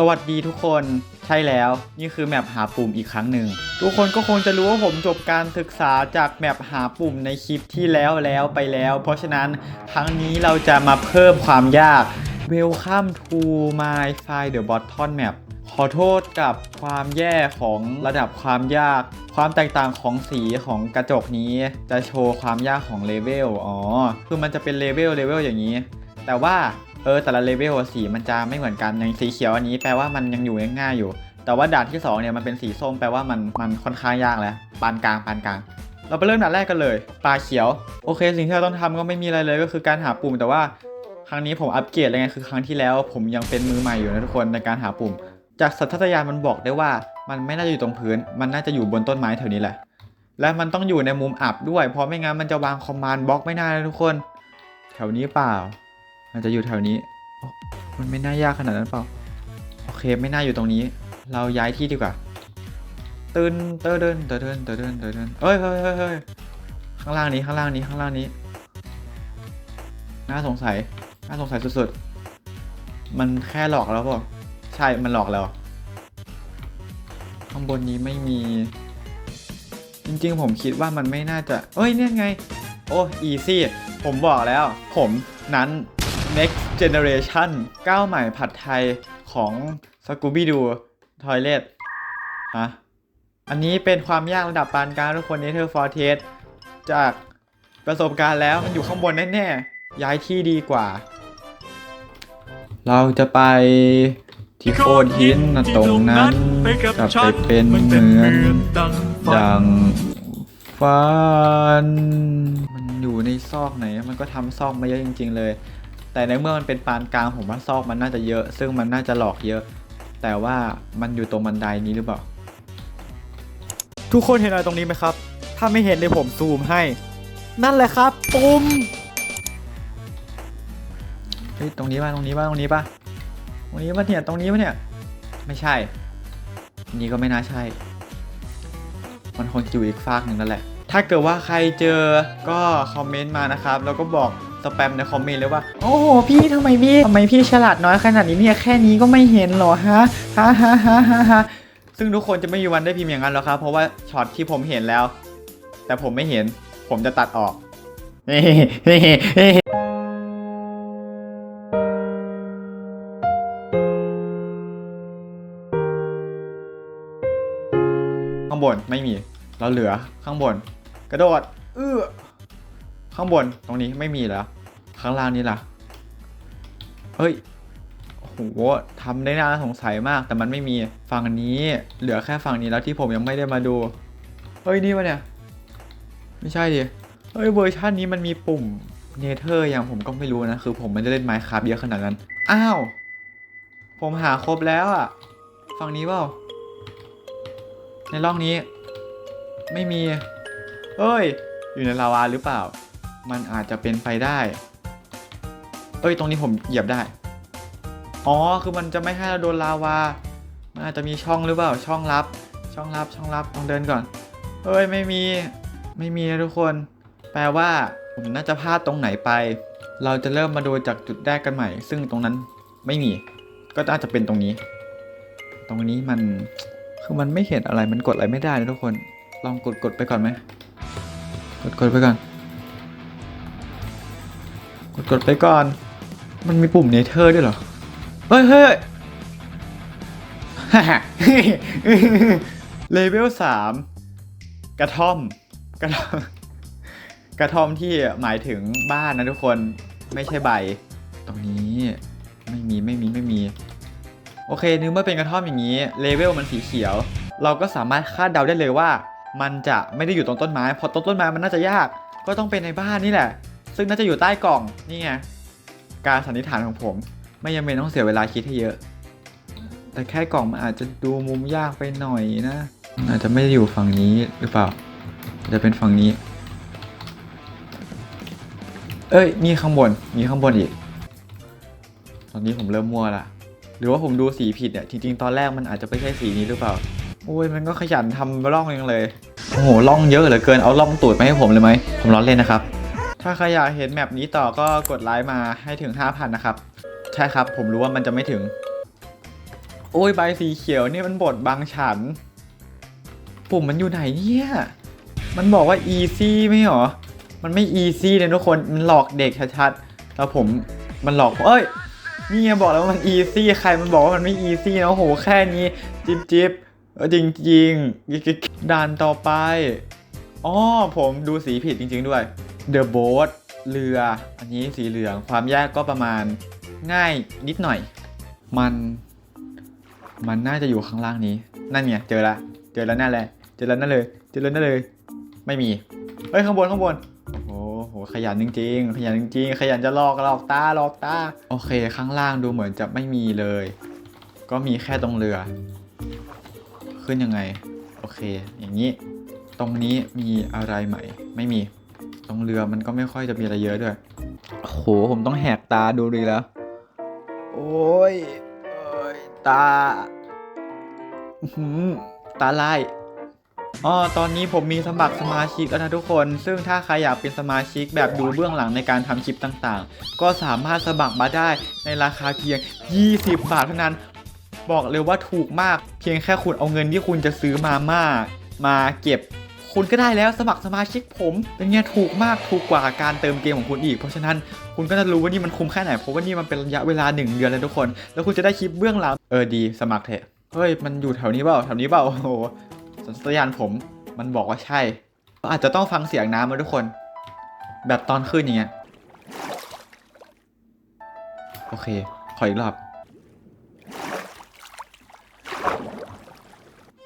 สวัสดีทุกคนใช่แล้ว นี่คือแมปหาปุ่มอีกครั้งหนึ่ง ทุกคนก็คงจะรู้ว่าผมจบการศึกษาจากแมปหาปุ่มในคลิปที่แล้วแล้วไปแล้ว เพราะฉะนั้นครั้งนี้เราจะมาเพิ่มความยาก Welcome to my file the bottom map ขอโทษกับความแย่ของระดับความยาก ความแตกต่างของสีของกระจกนี้จะโชว์ความยากของเลเวล อ๋อ คือมันจะเป็นเลเวลเลเวลอย่างนี้ แต่ว่า เออแต่ละเลเวลสีมันจะไม่เหมือนกันอย่างสีเขียวอันนี้แปลว่ามันยังอยู่ง่ายๆอยู่ แต่ว่าด่านที่สองเนี่ยมันเป็นสีส้มแปลว่ามันมันค่อนข้างยากแล้วปานกลางปานกลาง เราไปเริ่มด่านแรกกันเลยปลาเขียวโอเค สิ่งที่เราต้องทำก็ไม่มีอะไรเลยก็คือการหาปุ่มแต่ว่าครั้งนี้ผมอัปเกรดอะไรไงคือครั้งที่แล้ว ผมยังเป็นมือใหม่อยู่นะทุกคนในการหาปุ่ม จากสัตญาณมันบอกได้ว่า มันไม่น่าจะอยู่ตรงพื้น มันน่าจะอยู่บนต้นไม้แถวนี้แหละ และมันต้องอยู่ในมุมอับด้วย เพราะไม่งั้นมันจะวางคอมมานด์บล็อกไม่ได้นะทุกคน แถวนี้เปล่า มันจะอยู่แถวนี้ มันไม่น่ายากขนาดนั้นเปล่า โอเคไม่น่าอยู่ตรงนี้ เราย้ายที่ดีกว่า ตื่นเตอเดินเตอเดินเตอเดินเตอเดินเอ้ยเฮ้ยเฮ้ยข้างล่างนี้ข้างล่างนี้ข้างล่างนี้ น่าสงสัย น่าสงสัยสุดๆ มันแค่หลอกเราเปล่าใช่ มันหลอกเราข้างบนนี้ไม่มี จริงๆ ผมคิดว่ามันไม่น่าจะ เอ้ยเนี่ยไง โอ้อีซี่ ผมบอกแล้ว ผมนั้น next generation ก้าวใหม่ผัดไทยของ Scooby Doo Toilet ฮะอันนี้เป็นความยากระดับปานกลางทุกคน Nether Fortress จากประสบการณ์แล้วมันอยู่ข้างบนแน่ๆ ย้ายที่ดีกว่า เราจะไปที่โคนหินตรงนั้นกลับไปเป็นเหมือนดังฝัน มันอยู่ในซอกไหน มันก็ทำซอกมาเยอะจริง ๆ เลย แต่ในเมื่อมันเป็นปานกลางผมว่าซอกมันน่าจะเยอะ ซึ่งมันน่าจะหลอกเยอะ แต่ว่ามันอยู่ตรงบันไดนี้หรือเปล่า ทุกคนเห็นอะไรตรงนี้ไหมครับ ถ้าไม่เห็นเดี๋ยวผมซูมให้ นั่นแหละครับปุ่มเฮ้ยตรงนี้ป่ะตรงนี้ป่ะตรงนี้ป่ะตรงนี้ป่ะเนี่ยตรงนี้ป่ะเนี่ย ไม่ใช่นนี้ก็ไม่น่าใช่ มันคงอยู่อีกฟากหนึ่งนั่นแหละ ถ้าเกิดว่าใครเจอก็คอมเมนต์มานะครับ แล้วก็บอก สแปมในคอมเมนต์เลยว่า โอ้โหพี่ทำไมพี่ทำไมพี่ฉลาดน้อยขนาดนี้เนี่ยแค่นี้ก็ไม่เห็นเหรอฮะฮ่าฮ่าฮ่าฮ่าฮ่าซึ่งทุกคนจะไม่มีวันได้พิมพ์อย่างนั้นหรอกครับ เพราะว่าช็อตที่ผมเห็นแล้ว แต่ผมไม่เห็น ผมจะตัดออกข้างบนไม่มี เราเหลือข้างบน กระโดดเอื้อ ข้างบนตรงนี้ไม่มีแล้ว ข้างล่างนี่ล่ะ เฮ้ยโหทำได้น่าสงสัยมาก แต่มันไม่มีฝั่งนี้ เหลือแค่ฝั่งนี้แล้วที่ผมยังไม่ได้มาดู เฮ้ย นี่วะเนี่ย ไม่ใช่ดิ เฮ้ย เวอร์ชันนี้มันมีปุ่มเนเธอร์อย่างผมก็ไม่รู้นะ คือผมไม่ได้เล่นไมค์คราฟเยอะขนาดนั้น อ้าว ผมหาครบแล้วอะฝั่งนี้เปล่า ในร่องนี้ ไม่มี เอ้ย อยู่ในลาวาหรือเปล่า มันอาจจะเป็นไปได้ เอ้ย ตรงนี้ผมเหยียบได้ อ๋อ คือมันจะไม่ให้เราโดนลาวา มันอาจจะมีช่องหรือเปล่า ช่องลับ ช่องลับ ช่องลับ ต้องเดินก่อน เอ้ย ไม่มี ไม่มีนะทุกคน แปลว่าผมน่าจะพลาดตรงไหนไป เราจะเริ่มมาดูจากจุดแรกกันใหม่ ซึ่งตรงนั้นไม่มี ก็น่าจะเป็นตรงนี้ ตรงนี้มัน คือมันไม่เห็นอะไร มันกดอะไรไม่ได้นะทุกคน ลองกดกดไปก่อนไหม กดกดไปก่อน กดไปก่อน มันมีปุ่มเนเธอร์ด้วยเหรอ เฮ้ยเฮ้ยเลเวลสามกระท่อม กระท่อม กระท่อมที่หมายถึงบ้านนะทุกคนไม่ใช่ใบ ตรงนี้ไม่มีไม่มีไม่มี โอเคนึกเมื่อเป็นกระท่อมอย่างนี้เลเวลมันสีเขียว เราก็สามารถคาดเดาได้เลยว่า มันจะไม่ได้อยู่ตรงต้นไม้เพราะตรงต้นไม้มันน่าจะยาก ก็ต้องเป็นในบ้านนี่แหละ ซึ่งน่าจะอยู่ใต้กล่องนี่ไงการสันนิษฐานของผม ไม่จำเป็นต้องเสียเวลาคิดให้เยอะ แต่แค่กล่องมันอาจจะดูมุมยากไปหน่อยนะ อาจจะไม่ได้อยู่ฝั่งนี้หรือเปล่า จะเป็นฝั่งนี้ เอ้ย มีข้างบน มีข้างบนอีก ตอนนี้ผมเริ่มมั่วละ หรือว่าผมดูสีผิดเนี่ยจริงๆ ตอนแรกมันอาจจะไม่ใช่สีนี้หรือเปล่า โอ้ย มันก็ขยันทำร่องยังเลย โอ้โห ร่องเยอะเหลือเกิน เอาร่องตูดมาให้ผมเลยไหม ผมร้อนเล่นนะครับ ถ้าใครอยากเห็นแมปนี้ต่อก็กดไลค์มาให้ถึง 5,000 นะครับ ใช่ครับ ผมรู้ว่ามันจะไม่ถึง โอ้ยใบสีเขียวนี่มันบทบางฉัน ปุ่มมันอยู่ไหนเนี่ย มันบอกว่า easy ไม่หรอ มันไม่ easy เลยทุกคน มันหลอกเด็กชัดๆ แล้วผมมันหลอก เอ้ย นี่ไงบอกแล้วว่ามัน easy ใครมันบอกว่ามันไม่ easy นะโหแค่นี้ จิบจิบจริงจริงด่านต่อไปอ๋อผมดูสีผิดจริง ๆ ด้วย The Boat เรือ อันนี้สีเหลือง ความยากก็ประมาณง่ายนิดหน่อย มัน มันน่าจะอยู่ข้างล่างนี้ นั่นไงเจอละ เจอแล้วนั่นแหละ เจอแล้วนั่นเลย เจอแล้วนั่นเลย ไม่มี เฮ้ยข้างบนข้างบน โอ้โหขยันจริงๆ ขยันจริงๆ ขยันจะหลอกหลอกตาหลอกตา โอเค ข้างล่างดูเหมือนจะไม่มีเลย ก็มีแค่ตรงเรือ ขึ้นยังไง โอเค อย่างนี้ ตรงนี้มีอะไรไหมไม่มี ตรงเรือมันก็ไม่ค่อยจะมีอะไรเยอะด้วยโอ้โหผมต้องแหกตาดูดีแล้ว โอ้ยเอ้ยตาอื้อหือตาลายอ๋อตอนนี้ผมมีสมัครสมาชิกแล้วนะทุกคน ซึ่งถ้าใครอยากเป็นสมาชิกแบบดูเบื้องหลังในการทำคลิปต่างๆ ก็สามารถสมัครมาได้ในราคาเพียง 20 บาทเท่านั้น บอกเลยว่าถูกมาก เพียงแค่คุณเอาเงินที่คุณจะซื้อมาม่ามาเก็บ คุณก็ได้แล้วสมัครสมาชิกผมเป็นไงถูกมากถูกกว่าการเติมเกมของคุณอีก เพราะฉะนั้นคุณก็จะรู้ว่านี่มันคุ้มแค่ไหนเพราะว่านี่มันเป็นระยะเวลาหนึ่งเดือนเลยทุกคน แล้วคุณจะได้คลิปเบื้องหลังเออดี สมัครเถอะเฮ้ยมันอยู่แถวนี้เปล่าแถวนี้เปล่าโอ้โหสัญชาตญาณผมมันบอกว่าใช่ อาจจะต้องฟังเสียงน้ำมาทุกคน แบบตอนขึ้นอย่างเงี้ยโอเค ขออีกรอบ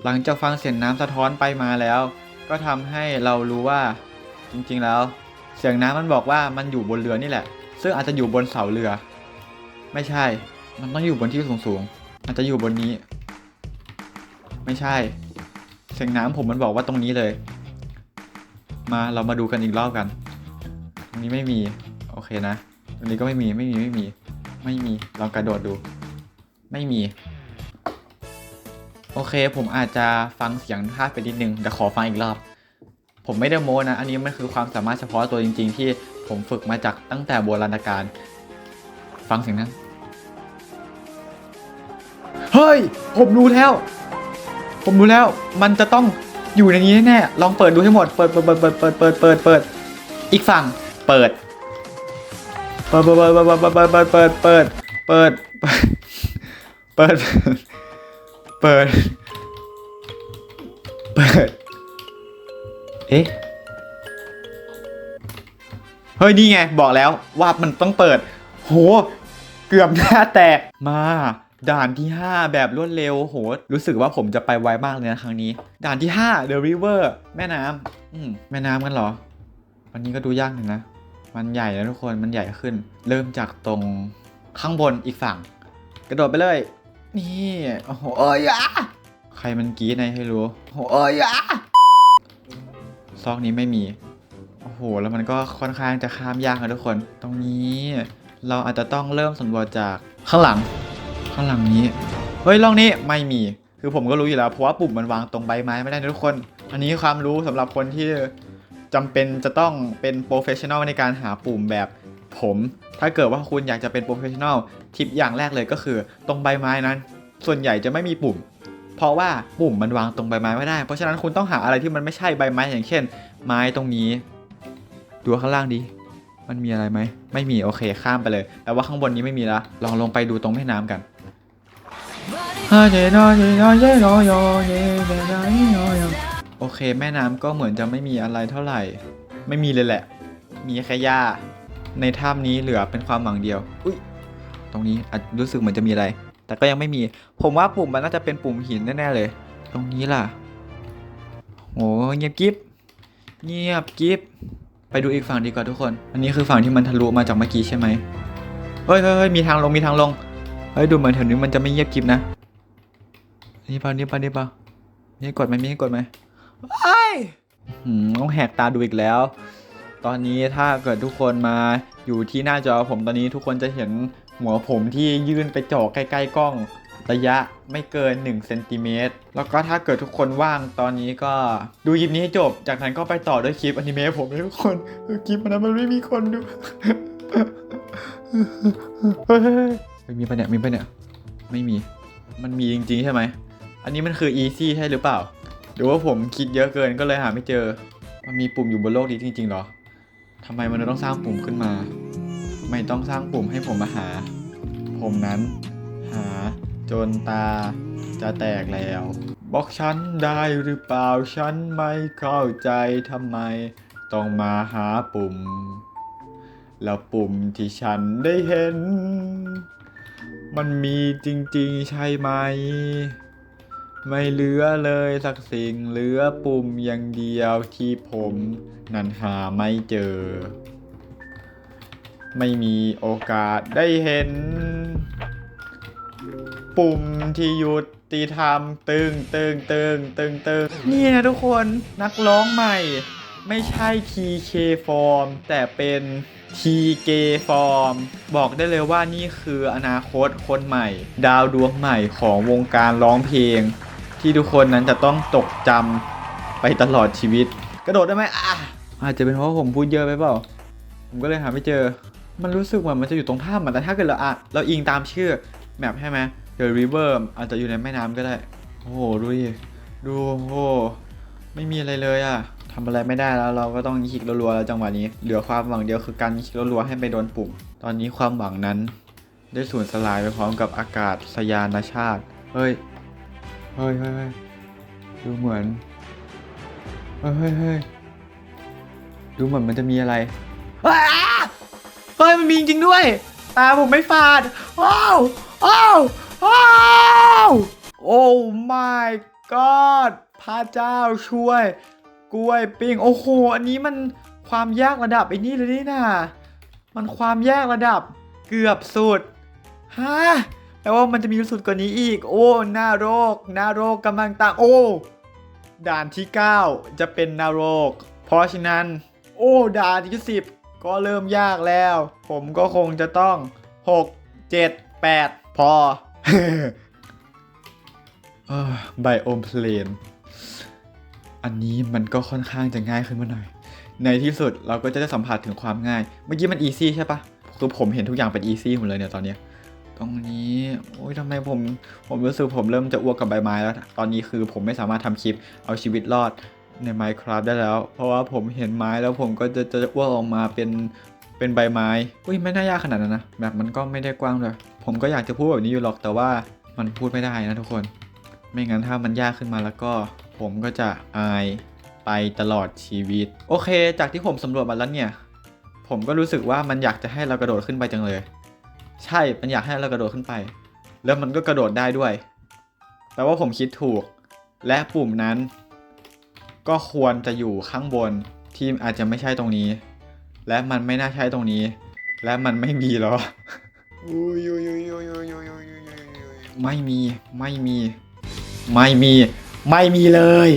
หลังจากฟังเสียงน้ำสะท้อนไปมาแล้ว ก็ทำให้เรารู้ว่าจริงๆแล้ว เสียงน้ำมันบอกว่ามันอยู่บนเรือนี่แหละ ซึ่งอาจจะอยู่บนเสาเรือ ไม่ใช่ มันต้องอยู่บนที่สูงๆอาจจะอยู่บนนี้ ไม่ใช่ เสียงน้ำผมมันบอกว่าตรงนี้เลย มาเรามาดูกันอีกรอบกันตรงนี้ไม่มีโอเคนะตรงนี้ก็ไม่มีไม่มีไม่มี ไม่มีลองกระโดดดู ไม่มี โอเค ผมอาจจะฟังเสียงพลาดไปนิดนึงแต่ขอฟังอีกรอบ ผมไม่ได้โม้นะ อันนี้มันคือความสามารถเฉพาะตัวจริง ๆ ที่ผมฝึกมาจากตั้งแต่โบราณกาลฟังเสียงนั้น เฮ้ย ผมรู้แล้ว ผมรู้แล้ว มันจะต้องอยู่ในนี้แน่ๆลองเปิดดูให้หมด เปิดเปิดเปิดเปิดเปิดเปิดเปิดเปิด อีกฝั่ง เปิด เปิดเปิดเปิดเปิดเปิดเปิดเปิดเปิดเปิดเปิด เปิด เปิด เอ๊ะ เฮ้ย นี่ไง บอกแล้วว่ามันต้องเปิด โห เกือบหน้าแตก มา ด่านที่ 5 แบบรวดเร็ว โห รู้สึกว่าผมจะไปไวมากเลยนะครั้งนี้ ด่านที่ 5 The River แม่น้ำอืม แม่น้ำกันเหรอ วันนี้ก็ดูยากหนึ่งนะ มันใหญ่นะทุกคน มันใหญ่ขึ้น เริ่มจากตรงข้างบนอีกฝั่ง กระโดดไปเลย นี่โอ้โหเอ้ยอะใครมันกรีดในให้รู้โอ้โหเอ้ยอะซอกนี้ไม่มี โอ้โห แล้วมันก็ค่อนข้างจะข้ามยากนะทุกคน ตรงนี้เราอาจจะต้องเริ่มสำรวจจากข้างหลัง ข้างหลังนี้ เฮ้ยร่องนี้ไม่มี คือผมก็รู้อยู่แล้วเพราะว่าปุ่มมันวางตรงใบไม้ไม่ได้นะทุกคน อันนี้ความรู้สำหรับคนที่จำเป็นจะต้องเป็นโปรเฟชชั่นอลในการหาปุ่มแบบ ผมถ้าเกิดว่าคุณอยากจะเป็นโปรเฟชชั่นอลทิปอย่างแรกเลยก็คือ ตรงใบไม้นั้น ส่วนใหญ่จะไม่มีปุ่ม เพราะว่าปุ่มมันวางตรงใบไม้ไม่ได้ เพราะฉะนั้นคุณต้องหาอะไรที่มันไม่ใช่ใบไม้อย่างเช่น ไม้ตรงนี้ ดูข้างล่างดี มันมีอะไรไหม ไม่มีโอเคข้ามไปเลย แต่ว่าข้างบนนี้ไม่มีละลองลงไปดูตรงแม่น้ำกันโอเค แม่น้ำก็เหมือนจะไม่มีอะไรเท่าไหร่ ไม่มีเลยแหละ มีแค่หญ้า ในถ้ำนี้เหลือเป็นความหวังเดียว อุ้ยตรงนี้อาจรู้สึกเหมือนจะมีอะไร แต่ก็ยังไม่มี ผมว่าปุ่มมันน่าจะเป็นปุ่มหินแน่ๆเลย ตรงนี้ล่ะโอ้เงียบกิ๊บเงียบกิ๊บไปดูอีกฝั่งดีกว่าทุกคน อันนี้คือฝั่งที่มันทะลุมาจากเมื่อกี้ใช่ไหมเฮ้ยเฮ้ยเฮ้ยมีทางลงมีทางลง เฮ้ยดูเหมือนแถวนี้มันจะไม่เงียบกิ๊บนะ นี่ปะนี่ปะนี่ปะมีให้กดไหมมีให้กดไหมไอ้ยหืมต้องแหกตาดูอีกแล้ว ตอนนี้ถ้าเกิดทุกคนมาอยู่ที่หน้าจอผมตอนนี้ทุกคนจะเห็นหัวผมที่ยื่นไปจ่อใกล้ๆกล้องระยะไม่เกิน1เซนติเมตรแล้วก็ถ้าเกิดทุกคนว่างตอนนี้ก็ดูคลิปนี้ให้จบ จากนั้นก็ไปต่อด้วยคลิปอนิเมะผมให้ทุกคนเออคลิปมันนั้นมันไม่มีคนดูมีปะเนี่ยมีปะเนี่ยไม่มีมันมีจริงๆใช่ไหม อันนี้มันคือ easy ใช่หรือเปล่าหรือว่าผมคิดเยอะเกินก็เลยหาไม่เจอ มันมีปุ่มอยู่บนโลกนี้จริงๆเหรอ ทำไมมันต้องสร้างปุ่มขึ้นมา ไม่ต้องสร้างปุ่มให้ผมมาหา ผมนั้น หาจนตาจะแตกแล้ว บอกฉันได้หรือเปล่าฉันไม่เข้าใจทำไม ต้องมาหาปุ่ม แล้วปุ่มที่ฉันได้เห็น มันมีจริงๆใช่ไหม ไม่เหลือเลยสักสิ่งเหลือปุ่มอย่างเดียวที่ผมนั้นหาไม่เจอ ไม่มีโอกาสได้เห็น ปุ่มที่หยุดตีธรรมตึงตึงตึงตึงตึงนี่นะทุกคนนักร้องใหม่ ไม่ใช่ TK Form แต่เป็น TK Form บอกได้เลยว่านี่คืออนาคตคนใหม่ ดาวดวงใหม่ของวงการร้องเพลง ที่ทุกคนนั้นจะต้องตกจำไปตลอดชีวิต กระโดดได้ไหมอะอาจจะเป็นเพราะผมพูดเยอะไปเปล่า ผมก็เลยหาไม่เจอ มันรู้สึกเหมือนมันจะอยู่ตรงถ้ำอะแต่ถ้าเกิดเราอะเราอิงตามชื่อแมปใช่ไหม The River อาจจะอยู่ในแม่น้ำก็ได้ โอ้โหดูดิดูโอ้โหไม่มีอะไรเลยอะทำอะไรไม่ได้แล้วเราก็ต้องคลิกรัวๆแล้วจังหวะนี้ เหลือความหวังเดียวคือการคลิกรัวๆให้ไปโดนปุ่ม ตอนนี้ความหวังนั้น ได้สูญสลายไปพร้อมกับอากาศสยานชาติ เฮ้ย เฮ้ยเฮ้ยดูเหมือน เฮ้ยเฮ้ยดูเหมือนมันจะมีอะไรเฮ้ยมันมีจริงด้วย ตาผมไม่ฝาดว้าวว้าวว้าวโอ้ my god พระเจ้าช่วย กล้วยปิ้งโอ้โห อันนี้มันความยากระดับไอ้นี่เลยนี่นะมันความยากระดับเกือบสุดฮะ แปลว่ามันจะมีสุดกว่านี้อีก โอ้หน้าโรคหน้าโรคกำลังตาโอ้ ด่านที่ 9 จะเป็นนาโรกเพราะฉะนั้น โอ้ ด่านที่ 10 ก็เริ่มยากแล้ว ผมก็คงจะต้อง 6 7 8 พอไบโอมเพลนอันนี้มันก็ค่อนข้างจะง่ายขึ้นมาหน่อย ในที่สุดเราก็จะได้สัมผัสถึงความง่าย เมื่อกี้มันอีซี่ใช่ปะคือผมเห็นทุกอย่างเป็นอีซี่หมดเลยเนี่ยตอนเนี้ย รงนี้ โอ้ยทำไมผม ผมรู้สึกผมเริ่มจะอ้วกกับใบไม้แล้ว ตอนนี้คือผมไม่สามารถทำคลิปเอาชีวิตรอดใน Minecraft ได้แล้ว เพราะว่าผมเห็นไม้แล้วผมก็จะจะอ้วกออกมาเป็นเป็นใบไม้ อุ้ยไม่น่ายากขนาดนั้นนะแบบมันก็ไม่ได้กว้างเลยผมก็อยากจะพูดแบบนี้อยู่หรอกแต่ว่ามันพูดไม่ได้นะทุกคน ไม่งั้นถ้ามันยากขึ้นมาแล้วก็ ผมก็จะอายไปตลอดชีวิต โอเค จากที่ผมสำรวจมาแล้วเนี่ย ผมก็รู้สึกว่ามันอยากจะให้เรากระโดดขึ้นไปจังเลย ใช่มันอยากให้เรากระโดดขึ้นไป แล้วมันก็กระโดดได้ด้วย แปลว่าผมคิดถูก และปุ่มนั้น ก็ควรจะอยู่ข้างบน ที่อาจจะไม่ใช่ตรงนี้ และมันไม่น่าใช่ตรงนี้ และมันไม่มีหรอไม่มี ไม่มี ไม่มี ไม่มีเลย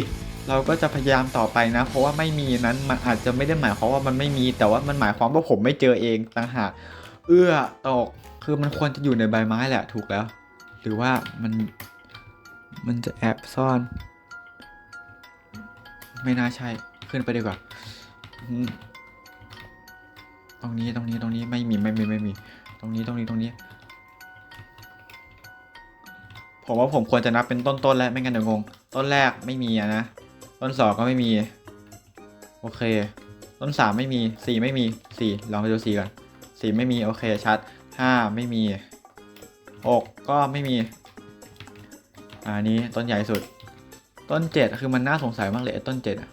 เราก็จะพยายามต่อไปนะ เพราะว่าไม่มีนั้นมันอาจจะไม่ได้หมายความว่ามันไม่มี แต่ว่ามันหมายความว่าผมไม่เจอเองต่างหากเอื้อตก คือมันควรจะอยู่ในใบไม้แหละถูกแล้ว หรือว่ามันมันจะแอบซ่อน ไม่น่าใช่ขึ้นไปดีกว่า ตรงนี้ตรงนี้ตรงนี้ไม่มีไม่มีไม่มี ตรงนี้ตรงนี้ตรงนี้ ผมว่าผมควรจะนับเป็นต้นๆแล้วไม่งั้นเดี๋ยวงง ต้นแรกไม่มีอะนะ ต้นสองก็ไม่มี โอเค ต้นสามไม่มีสี่ไม่มีสี่ลองไปดูสี่ก่อนสี่ไม่มีโอเคชัด ห้าไม่มีหกก็ไม่มี อันนี้ต้นใหญ่สุด ต้นเจ็ดคือมันน่าสงสัยมากเลยต้นเจ็ดอะ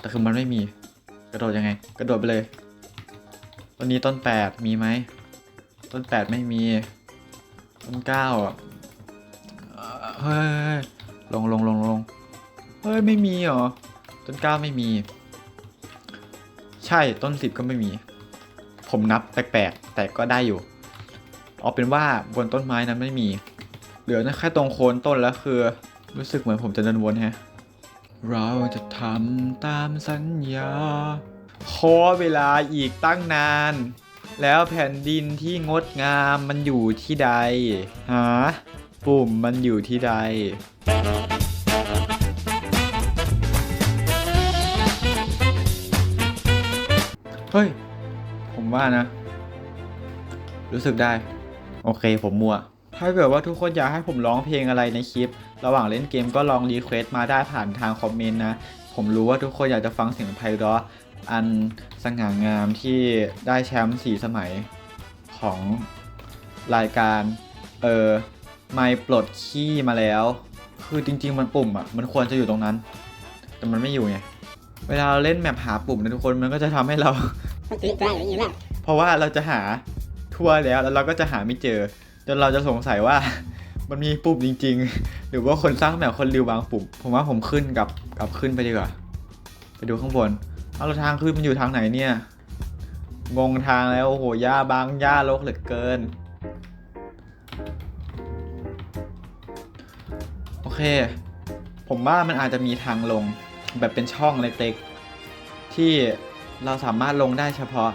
แต่คือมันไม่มี กระโดดยังไง กระโดดไปเลย ต้นนี้ต้นแปดมีไหม ต้นแปดไม่มี ต้นเก้าเฮ้ยลงลงลงลงเฮ้ยไม่มีเหรอ ต้นเก้าไม่มี ใช่ต้นสิบก็ไม่มี ผมนับแปลกๆแต่ก็ได้อยู่ เอาเป็นว่าบนต้นไม้นั้นไม่มี เหลือแค่ตรงโคนต้นแล้วคือ รู้สึกเหมือนผมจะเดินวนฮะ เราจะทำตามสัญญา ขอเวลาอีกตั้งนาน แล้วแผ่นดินที่งดงามมันอยู่ที่ใดหาปุ่มมันอยู่ที่ใดเฮ้ย ผมว่านะ รู้สึกได้ โอเคผมมัว ถ้าเกิดว่าทุกคนอยากให้ผมร้องเพลงอะไรในคลิป ระหว่างเล่นเกมก็ลองรีเควสต์มาได้ผ่านทางคอมเมนต์นะ ผมรู้ว่าทุกคนอยากจะฟังเสียงไพเราะอันสง่างามที่ได้แชมป์สี่สมัยของรายการ เออไม่ปลดขี้มาแล้ว คือจริง ๆ มันปุ่มอะ มันควรจะอยู่ตรงนั้น แต่มันไม่อยู่ไง เวลาเราเล่นแมปหาปุ่มนะทุกคนมันก็จะทำให้เรามันตื่นตัวอยู่แล้วเพราะว่าเราจะหา ทั่วแล้วแล้วเราก็จะหาไม่เจอ จนเราจะสงสัยว่า มันมีปุ่มจริง ๆ หรือว่าคนสร้างแบบคนริววางปุ่ม ผมว่าผมขึ้นกับกับขึ้นไปดีกว่า ไปดูข้างบน เอาทางขึ้นมันอยู่ทางไหนเนี่ย งงทางแล้วโอ้โหหญ้าบางหญ้ารกเหลือเกิน โอเค ผมว่ามันอาจจะมีทางลงแบบเป็นช่องเล็กๆที่เราสามารถลงได้เฉพาะ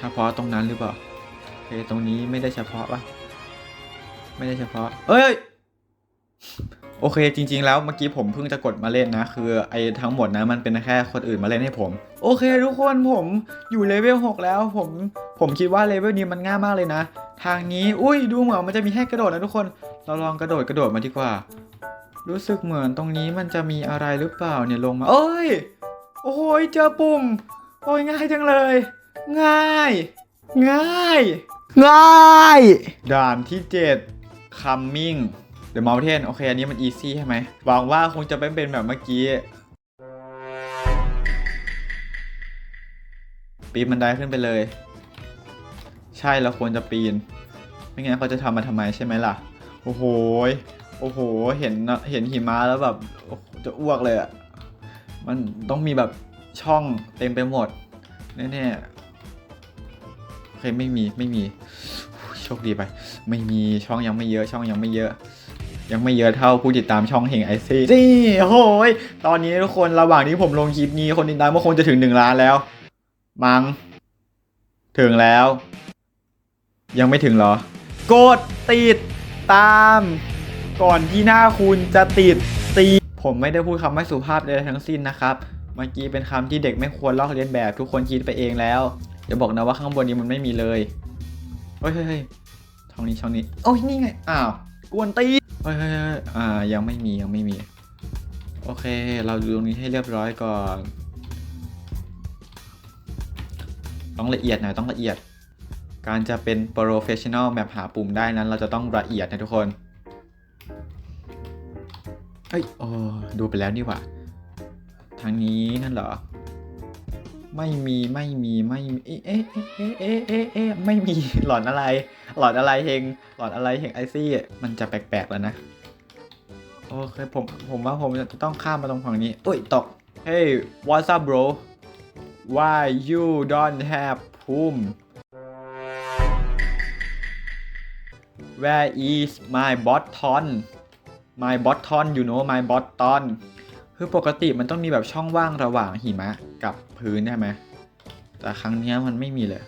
เฉพาะตรงนั้นหรือเปล่าโอเคตรงนี้ไม่ได้เฉพาะปะไม่ได้เฉพาะ เอ้ย โอเคจริง ๆ แล้วเมื่อกี้ผมเพิ่งจะกดมาเล่นนะ คือไอ้ทั้งหมดนะมันเป็นแค่คนอื่นมาเล่นให้ผม โอเค ทุกคนผมอยู่เลเวล6แล้วผมผมคิดว่าเลเวลนี้มันง่ายมากเลยนะ ทางนี้อุ้ยดูเหมือนมันจะมีให้กระโดดนะทุกคน เราลองกระโดดกระโดดมาดีกว่า รู้สึกเหมือนตรงนี้มันจะมีอะไรหรือเปล่าเนี่ยลงมา เอ้ย โอ้ยเจอปุ่ม โอ้ยง่ายจังเลย ง่าย ง่าย ง่าย ด่านที่ 7 coming the mountain โอเค อันนี้มัน easy ใช่ไหมหวังว่าคงจะไม่เป็นแบบเมื่อกี้ ปีนบันไดขึ้นไปเลย ใช่เราควรจะปีน ไม่งั้นเขาจะทำมาทำไมใช่ไหมล่ะ โอ้โหยโอ้โห เห็นนะเห็นหิมะแล้วแบบโอ้โหจะอ้วกเลยอะมันต้องมีแบบช่องเต็มไปหมดแน่ๆโอ เคไม่มีไม่มีโชคดีไป ไม่มีช่องยังไม่เยอะช่องยังไม่เยอะ ยังไม่เยอะเท่าผู้ติดตามช่องเฮงไอซี่นี่โอ้โหยตอนนี้ทุกคนระหว่างที่ผมลงคลิปนี้คนติดตามก็คงจะถึงหนึ่งล้านแล้ว มังถึงแล้ว ยังไม่ถึงเหรอ กดติดตาม ก่อนที่หน้าคุณจะติดตีผมไม่ได้พูดคำไม่สุภาพใดทั้งสิ้นนะครับ เมื่อกี้เป็นคำที่เด็กไม่ควรลอกเลียนแบบทุกคนคิดไปเองแล้ว อย่าบอกนะว่าข้างบนนี้มันไม่มีเลยเฮ้ยเฮ้ยเฮ้ยช่องนี้ช่องนี้โอ้ยนี่ไงอ้าวกวนตีเฮ้ยเฮ้ยเฮ้ยอ่ายังไม่มียังไม่มี โอเค เราดูตรงนี้ให้เรียบร้อยก่อน ต้องละเอียดหน่อยต้องละเอียด การจะเป็น professional แบบหาปุ่มได้นั้น เราจะต้องละเอียดนะทุกคนเอ้ยโอ้ดูไปแล้วนี่หว่า ทางนี้นั่นเหรอ ไม่มีไม่มีไม่มีเอ๊ะเอ๊ะเอ๊ะเอ๊ะเอ๊ะเอ๊ะไม่มีหลอนอะไร หลอนอะไรเฮงหลอนอะไรเฮงไอซี่มันจะแปลกๆแล้วนะโอเคผมผมว่าผมจะต้องข้ามมาตรงฝั่งนี้อุ้ยตก Hey what's up bro why you don't have poom where is my button my button you know my button คือปกติมันต้องมีแบบช่องว่างระหว่างหิมะกับพื้นใช่ไหมแต่ครั้งนี้มันไม่มีเลย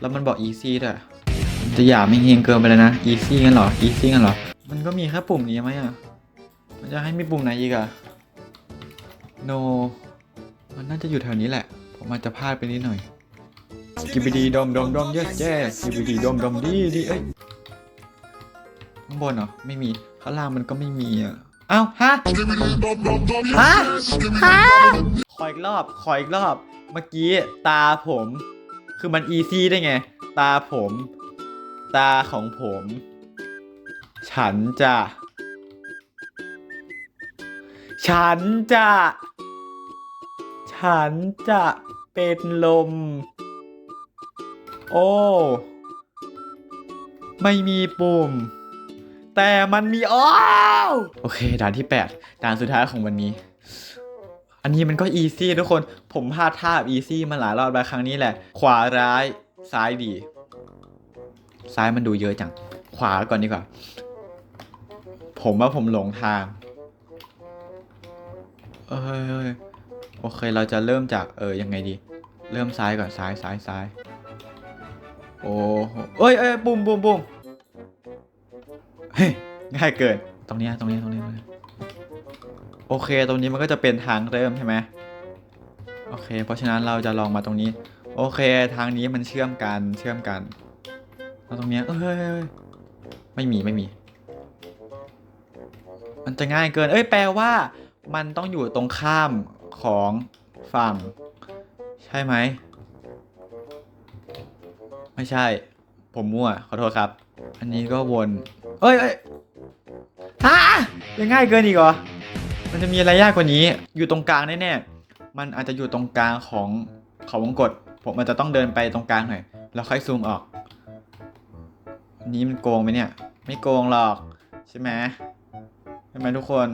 แล้วมันบอก easy ด้วยจะหยาบไม่เฮงเกินไปเลยนะ easy กันเหรอ easy กันเหรอ มันก็มีแค่ปุ่มนี้ไหมอะ มันจะให้มีปุ่มไหนอีกอะ no มันน่าจะอยู่แถวนี้แหละ ผมอาจจะพลาดไปนิดหน่อยกิบดีดอมดอมดอมเยสเจกิบดีดอมดอมดีดีเอ้ยข้างบนเหรอ ไม่มี ข้างล่างมันก็ไม่มีอะ เอ้าฮะฮะฮะขออีกรอบขออีกรอบ เมื่อกี้ตาผม คือมันอีซี่ได้ไง ตาผม ตาของผม ฉันจะ ฉันจะ ฉันจะเป็นลม โอ้ ไม่มีปุ่ม แต่มันมีอ้าวโอเค ด่านที่ 8 ด่านสุดท้ายของวันนี้ อันนี้มันก็อีซี่ทุกคนผมพลาดท่าอีซี่มาหลายรอบแล้วครั้งนี้แหละ ขวาร้ายซ้ายดี ซ้ายมันดูเยอะจัง ขวาก่อนดีกว่า ผมว่าผมหลงทาง เอยโอเคเราจะเริ่มจากเออยังไงดี เริ่มซ้ายก่อนซ้ายซ้ายซ้ายโอ้เอ้ยเอ้ยปุ่มปุ่มปุ่ม เฮ้ยง่ายเกินตรงเนี้ยตรงนี้ตรงนี้ตรงนี้ โอเค ตรงนี้มันก็จะเป็นทางเริ่มใช่ไหมโอเค เพราะฉะนั้นเราจะลองมาตรงนี้ โอเค ทางนี้มันเชื่อมกันเชื่อมกันเเอาตรงเนี้ยเอ้ยเฮ้ยเฮ้ยเฮ้ยไม่มีไม่มี มันจะง่ายเกิน เอ้ยแปลว่า มันต้องอยู่ตรงข้ามของฝั่ง ใช่ไหมไม่ใช่ ผมมั่วขอโทษครับ อันนี้ก็วน เอ้ยเอ้ยฮะยังง่ายเกินอีกเหรอ มันจะมีอะไรยากกว่านี้ อยู่ตรงกลางแน่ๆ มันอาจจะอยู่ตรงกลางของเขาวงกตผมมันจะต้องเดินไปตรงกลางหน่อย แล้วค่อยซูมออก อันนี้มันโกงไหมเนี่ย ไม่โกงหรอก ใช่ไหมใช่ไหมทุกคน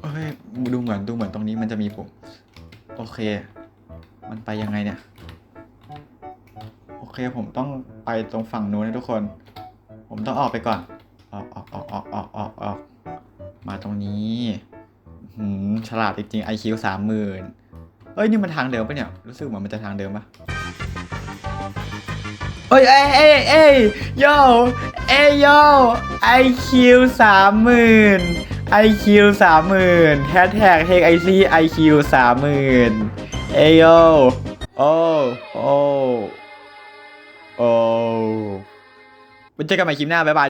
เอ้ยดูเหมือนดูเหมือนตรงนี้มันจะมีปุ่ม โอเค มันไปยังไงเนี่ย เคผมต้องไปตรงฝั่งนู้นนะทุกคน ผมต้องออกไปก่อน ออกออกออกออกออกออกออกมาตรงนี้หืมฉลาดจริงๆ IQ สามหมื่นเอ้ยนี่มันทางเดิมปะเนี่ย รู้สึกเหมือนมันจะทางเดิมปะเอ้ยเอ้ยเอ้ยเอ้ยโยเอ้ยโย IQ สามหมื่น IQ สามหมื่นแฮชแท็กเทคไอซี IQ สามหมื่นเอ้ยโยโอ้โอ้ โอ้ไปเจอกันใหม่คลิปหน้าบ๊ายบาย